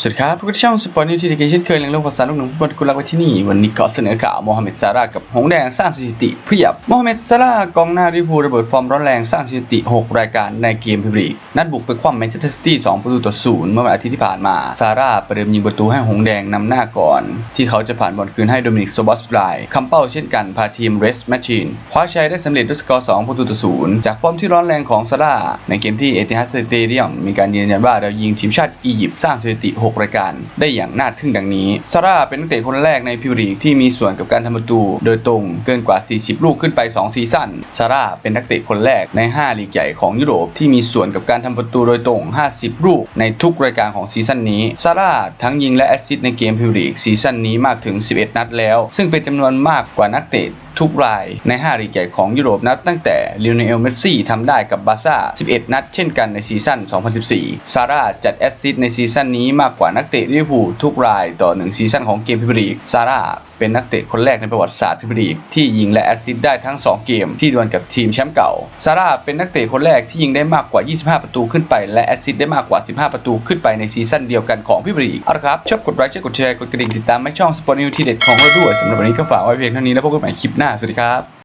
สวัสดีครับพวกเราช่องสปอร์ตนิวทีดีเกเช่นเคยเลี้ยงลูกภาษาลูกหนุ่มฟุตบอลกุลาไว้ที่นี่ วันนี้ก็เสนอข่าวโมฮัมเหม็ดซาร่ากับหงแดงสร้างสถิติเพียบโมฮัมเหม็ดซาร่ากองหน้าลิเวอร์พูลระเบิดฟอร์มร้อนแรงสร้างสถิติ 6 รายการในเกมพรีเมียร์ลีกนัดบุกไปคว่ำแมนเชสเตอร์ซิตี้2ประตูต่อศูนย์เมื่อวันอาทิตย์ที่ผ่านมาซาร่าประเดิมยิงประตูให้หงแดงนำหน้าก่อน ที่เขาจะผ่านบอลคืนให้โดมินิกโซบอสไลคำเป้าเช่นกันพาทีมเรสแมชชีนคว้าชัยได้สำเร็จด้วยสกอร์2ประตูต่อศูนย์จากฟอร์มที่ร้อนแรงของซาร่าในเกมที่เอติฮัดสเตเดียมมีการยืนยันว่าเรายิงทีมชาติอียิปต์สร้างสถิติ6รายการ ได้อย่างน่าทึ่งดังนี้ ซาร่าเป็นนักเตะคนแรกในพรีเมียร์ลีกที่มีส่วนกับการทำประตู โดยตรงเกินกว่า 40 ลูกขึ้นไป 2 ซีซั่น ซาร่าเป็นนักเตะคนแรกใน 5 ลีกใหญ่ของยุโรปที่มีส่วนกับการทำประตูโดยตรง 50 ลูกในทุกรายการของซีซั่นนี้ ซาร่าทั้งยิงและแอสซิสต์ในเกมพรีเมียร์ลีกซีซั่นนี้มากถึง 11 นัดแล้ว ซึ่งเป็นจำนวนมากกว่านักเตะ ทุกรายใน 5 ลีกใหญ่ของยุโรปนับตั้งแต่ลิโอเนลเมสซี่ทำได้กับบาซ่า 11 นัดเช่นกันในซีซั่น 2014 ซาร่าจัดแอสซิสต์ในซีซั่นนี้มากกว่านักเตะลิเวอร์พูลทุกรายต่อ 1 ซีซั่นของเกมพรีเมียร์ลีกซาร่าเป็นนักเตะคนแรกในประวัติศาสตร์พรีเมียร์ลีกที่ยิงและแอสซิสต์ได้ทั้ง 2 เกมที่ดวลกับทีมแชมป์เก่า ซาร่าเป็นนักเตะคนแรกที่ยิงได้มากกว่า 25 ประตูขึ้นไป และแอสซิสต์ได้มากกว่า 15 ประตูขึ้นไปในซีซั่นเดียวกันของพรีเมียร์ลีกเอาละครับชอบกดไลค์ชอบกดแชร์กดกระดิ่งติดตามไม่ช่องสปอร์ตนิวทีเด็ดของเราด้วยสำหรับวันนี้ก็ฝากไว้เพียงเท่านี้แล้วพบกันใหม่คลิปหน้าสวัสดีครับ